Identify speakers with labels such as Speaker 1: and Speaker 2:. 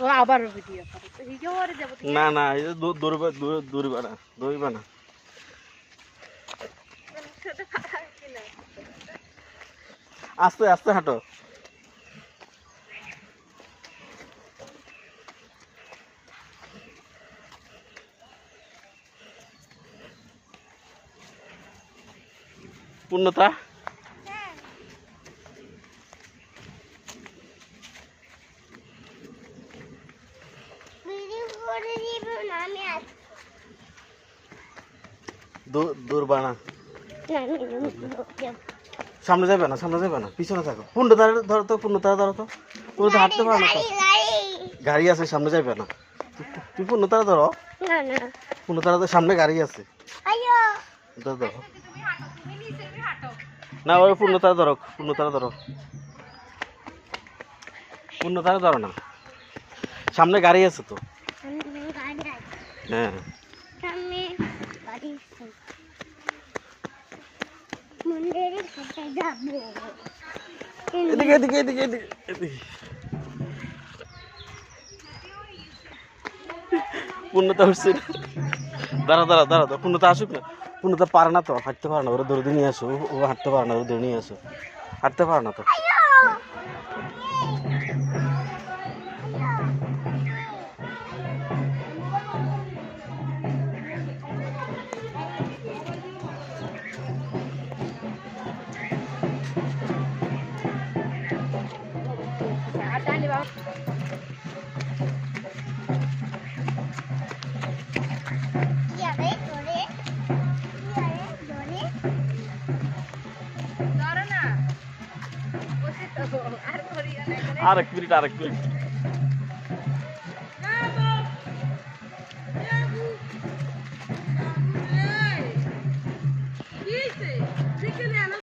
Speaker 1: ও আবার ভিডিও
Speaker 2: না না এটা দূ- দূরবা দূর দূরবা না দূরবা না। আস্তে আস্তে হাঁটো। পূর্ণতা? দূ- দূরবা না সামনে যাবে না সামনে যাবে না পিছনে থাকো। পূর্ণতার ধরো তো পূর্ণতার ধরো তো। পূর্ণতা হাঁটতে পারো না তো। গাড়ি আছে সামনে যাবে না। তুই- তুই পূর্ণতারা ধরো।
Speaker 1: না না।
Speaker 2: পূর্ণতারা তো সামনে গাড়ি আছে। ধরো। না ওই পূর্ণতারা ধরো পূর্ণতারা ধরো। পূর্ণতারা ধরো না। সামনে গাড়ি আছে তো। হ্যাঁ এদিকে এদিকে এদিকে এদিকে এদিকে। পূর্ণতা উঠছে দাঁড়া দাঁড়া দাঁড়া দাঁড়া পূর্ণতা আসুক না। পূর্ণতা পারে না তো, হাঁটতে পারে না, ওরা দৌড়ে নিয়ে আসো, ও হাঁটতে পারে না, ওরা দৌড়ে নিয়ে আসো। হাঁটতে পারে না তো।
Speaker 1: যাবে ধরে ধরে
Speaker 2: আর এক মিনিট আর এক মিনিট